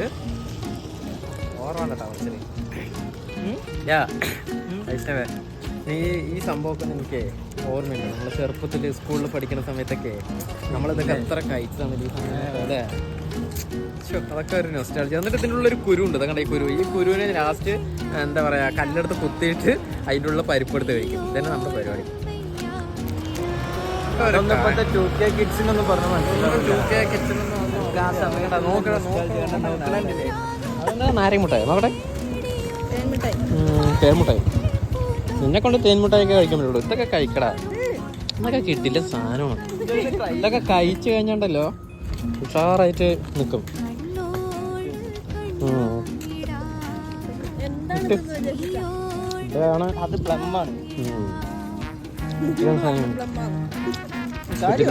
കേട്ടോ ഓർമ്മ താമസിച്ചത് വൈഷ്ണവേ നീ ഈ സംഭവമൊക്കെ എനിക്ക് ഓർമ്മയുണ്ട്? നമ്മൾ ചെറുപ്പത്തിൽ സ്കൂളിൽ പഠിക്കുന്ന സമയത്തൊക്കെ നമ്മളിതൊക്കെ എത്ര കഴിച്ചതാണ് ഈ സമയം അല്ലേ? അതൊക്കെ ഒരു നൊസ്റ്റാളജി എന്നിട്ട് ഇതിന്റെ ഉള്ളൊരു കുരു ഉണ്ട്. അതുകൊണ്ട് ഈ കുരു. ഈ കുരുവിനെ ലാസ്റ്റ് എന്താ പറയുക കല്ലെടുത്ത് കുത്തിയിട്ട് അതിന്റെ ഉള്ള പരിപ്പ് എടുത്ത് കഴിക്കും. ഇതന്നെ നമ്മുടെ പരിപാടി. ഇപ്പോഴത്തെ ടൂ കെ കിഡ്സിനൊന്നും പറഞ്ഞ നാരങ്ങമുട്ടായി നോക്കട്ടെ. തേൻമുട്ടായി നിന്നെ കൊണ്ട് തേൻമുട്ടായൊക്കെ കഴിക്കാൻ പറ്റുള്ളൂ. ഇതൊക്കെ കഴിക്കടാ. ഇതൊക്കെ കിട്ടില്ല സാധനമാണ്. ഇതൊക്കെ കഴിച്ചു കഴിഞ്ഞണ്ടല്ലോ ഉഷാറായിട്ട് നിൽക്കും. ഇതാണ് അത് പ്ലമ്മാണ് Yan sa inyo. Dali.